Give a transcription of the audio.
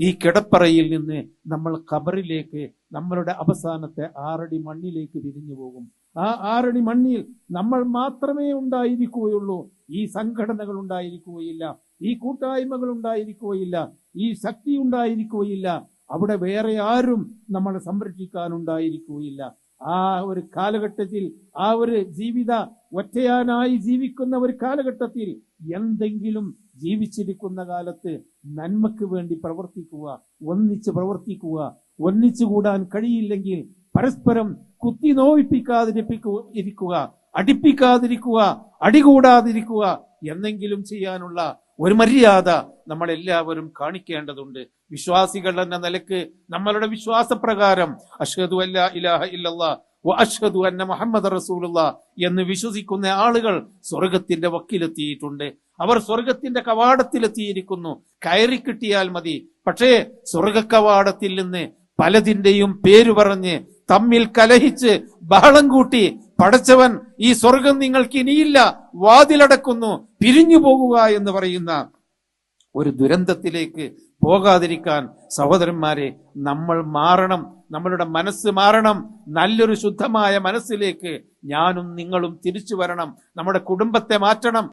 ഈ കിടപ്പറയിൽ നിന്ന് നമ്മൾ കബറിലേക്ക് നമ്മളുടെ അവസാനത്തെ ആറടി മണ്ണിലേക്ക് വിരിഞ്ഞു പോകും. ആ ആറടി മണ്ണിൽ നമ്മൾ മാത്രമേ ഉണ്ടായിരിക്കുകയുള്ളൂ. ഈ സംഘടനകൾ ഉണ്ടായിരിക്കുകയില്ല. ഈ കൂട്ടായ്മകൾ ഉണ്ടായിരിക്കുകയില്ല. ഈ ശക്തി ഉണ്ടായിരിക്കുകയില്ല. അവിടെ വേറെ ആരും നമ്മളെ സംരക്ഷിക്കാനുണ്ടായിരിക്കുകയില്ല ആ ഒരു കാലഘട്ടത്തിൽ ആ ഒരു ജീവിത ഒറ്റയാനായി ജീവിക്കുന്ന ഒരു കാലഘട്ടത്തിൽ എന്തെങ്കിലും ജീവിച്ചിരിക്കുന്ന കാലത്ത് നന്മക്ക് വേണ്ടി പ്രവർത്തിക്കുക ഒന്നിച്ച് പ്രവർത്തിക്കുക ഒന്നിച്ചു കൂടാൻ കഴിയില്ലെങ്കിൽ പരസ്പരം കുത്തി നോവിപ്പിക്കാതിരിപ്പിക്കുക ഇരിക്കുക അടിപ്പിക്കാതിരിക്കുക അടികൂടാതിരിക്കുക എന്നെങ്കിലും ചെയ്യാനുള്ള ഒരു മര്യാദ നമ്മൾ എല്ലാവരും കാണിക്കേണ്ടതുണ്ട്. വിശ്വാസികൾ എന്ന നിലയ്ക്ക് നമ്മളുടെ വിശ്വാസപ്രകാരം അഷ്ഹദു അല്ല ഇലാഹ ഇല്ലല്ലാ അഷ്ഹദു അന്ന മുഹമ്മദ് റസൂലുള്ള എന്ന് വിശ്വസിക്കുന്ന ആളുകൾ സ്വർഗത്തിന്റെ വക്കിലെത്തിയിട്ടുണ്ട്. അവർ സ്വർഗത്തിന്റെ കവാടത്തിലെത്തിയിരിക്കുന്നു. കയറി കിട്ടിയാൽ മതി. പക്ഷേ സ്വർഗ കവാടത്തിൽ നിന്ന് പലതിന്റെയും പേര് പറഞ്ഞ് തമ്മിൽ കലഹിച്ച് ബഹളം കൂട്ടി പടച്ചവൻ ഈ സ്വർഗം നിങ്ങൾക്ക് ഇനിയില്ല. വാതിലടക്കുന്നു. പിരിഞ്ഞു പോകുക എന്ന് പറയുന്ന ഒരു ദുരന്തത്തിലേക്ക് പോകാതിരിക്കാൻ സഹോദരന്മാരെ നമ്മൾ മാറണം നമ്മളുടെ മനസ്സ് മാറണം നല്ലൊരു ശുദ്ധമായ മനസ്സിലേക്ക് ഞാനും നിങ്ങളും തിരിച്ചു വരണം നമ്മുടെ കുടുംബത്തെ മാറ്റണം.